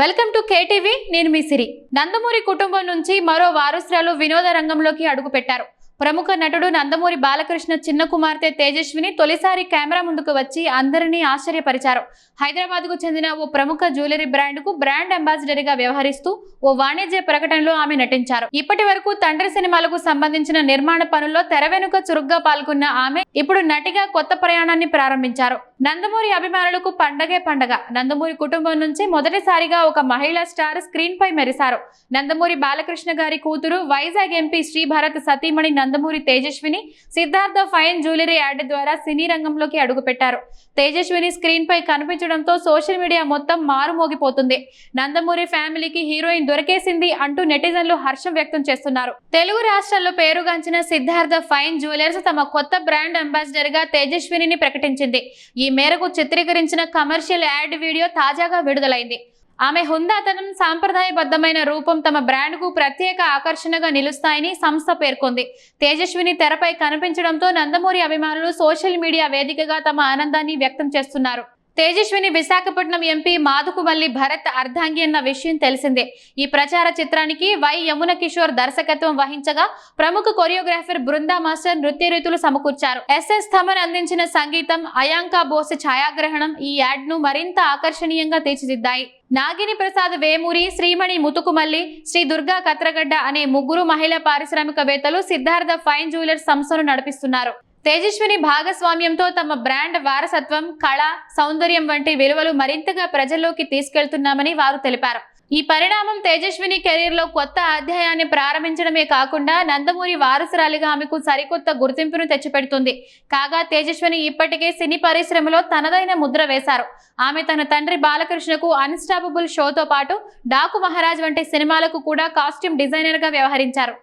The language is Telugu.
వెల్కమ్ టు కేటీవీ నేను మీ సిరి. నందమూరి కుటుంబం నుంచి మరో వారసురాలు వినోద రంగంలోకి అడుగుపెట్టారు. ప్రముఖ నటుడు నందమూరి బాలకృష్ణ చిన్న కుమార్తె తేజస్విని తొలిసారి కెమెరా ముందుకు వచ్చి అందరినీ ఆశ్చర్యపరిచారు. హైదరాబాద్కు చెందిన ఓ ప్రముఖ జ్యువెలరీ బ్రాండ్కు బ్రాండ్ అంబాసిడర్గా వ్యవహరిస్తూ ఓ వాణిజ్య ప్రకటనలో ఆమె నటించారు. ఇప్పటి వరకు తండ్రి సినిమాలకు సంబంధించిన నిర్మాణ పనుల్లో తెర వెనుక చురుగ్గా పాల్గొన్న ఆమె ఇప్పుడు నటిగా కొత్త ప్రయాణాన్ని ప్రారంభించారు. నందమూరి అభిమానులకు పండగే పండగ. నందమూరి కుటుంబం నుంచి మొదటిసారిగా ఒక మహిళా స్టార్ స్క్రీన్ పై మెరిశారు. నందమూరి బాలకృష్ణ గారి కూతురు వైజాగ్ ఎంపీ శ్రీభారత్ సతీమణి Nandamuri Tejaswini Siddhartha fine jewellery ad ద్వారా సినీ రంగంలోకి అడుగుపెట్టారు. తేజస్విని స్క్రీన్ పై కనిపించడంతో సోషల్ మీడియా మొత్తం మారుమోగిపోతుంది. నందమూరి ఫ్యామిలీకి హీరోయిన్ దొరికేసింది అంటూ నెటిజన్లు హర్షం వ్యక్తం చేస్తున్నారు. తెలుగు రాష్ట్రాల్లో పేరుగాంచిన సిద్ధార్థ ఫైన్ జ్యువెలర్స్ తమ కొత్త బ్రాండ్ అంబాసిడర్గా తేజస్విని ప్రకటించింది. ఈ మేరకు చిత్రీకరించిన కమర్షియల్ యాడ్ వీడియో తాజాగా విడుదలైంది. ఆమె హుందాతనం సాంప్రదాయబద్ధమైన రూపం తమ బ్రాండ్కు ప్రత్యేక ఆకర్షణగా నిలుస్తాయని సంస్థ పేర్కొంది. తేజస్విని తెరపై కనిపించడంతో నందమూరి అభిమానులు సోషల్ మీడియా వేదికగా తమ ఆనందాన్ని వ్యక్తం చేస్తున్నారు. తేజస్విని విశాఖపట్నం ఎంపీ మాదుకుమల్లి భరత్ అర్ధాంగి అన్న విషయం తెలిసిందే. ఈ ప్రచార చిత్రానికి వై యమున కిషోర్ దర్శకత్వం వహించగా ప్రముఖ కొరియోగ్రాఫర్ బృందా మాస్టర్ నృత్య రీతులు సమకూర్చారు. ఎస్ఎస్ థమన్ అందించిన సంగీతం అయాంకా బోస్ ఛాయాగ్రహణం ఈ యాడ్ను మరింత ఆకర్షణీయంగా తీర్చిదిద్దాయి. నాగిని ప్రసాద్ వేమూరి శ్రీమణి ముతుకుమల్లి శ్రీ దుర్గా కత్రగడ్డ అనే ముగ్గురు మహిళా పారిశ్రామికవేత్తలు సిద్ధార్థ ఫైన్ జ్యువెలర్స్ సంస్థను నడిపిస్తున్నారు. తేజస్విని భాగస్వామ్యంతో తమ బ్రాండ్ వారసత్వం కళ సౌందర్యం వంటి విలువలు మరింతగా ప్రజల్లోకి తీసుకెళ్తున్నామని వారు తెలిపారు. ఈ పరిణామం తేజస్విని కెరీర్లో కొత్త అధ్యాయాన్ని ప్రారంభించడమే కాకుండా నందమూరి వారసురాలిగా ఆమెకు సరికొత్త గుర్తింపును తెచ్చిపెడుతుంది. కాగా తేజస్విని ఇప్పటికే సినీ పరిశ్రమలో తనదైన ముద్ర వేశారు. ఆమె తన తండ్రి బాలకృష్ణకు అన్స్టాపబుల్ షోతో పాటు డాకు మహారాజ్ వంటి సినిమాలకు కూడా కాస్ట్యూమ్ డిజైనర్గా వ్యవహరించారు.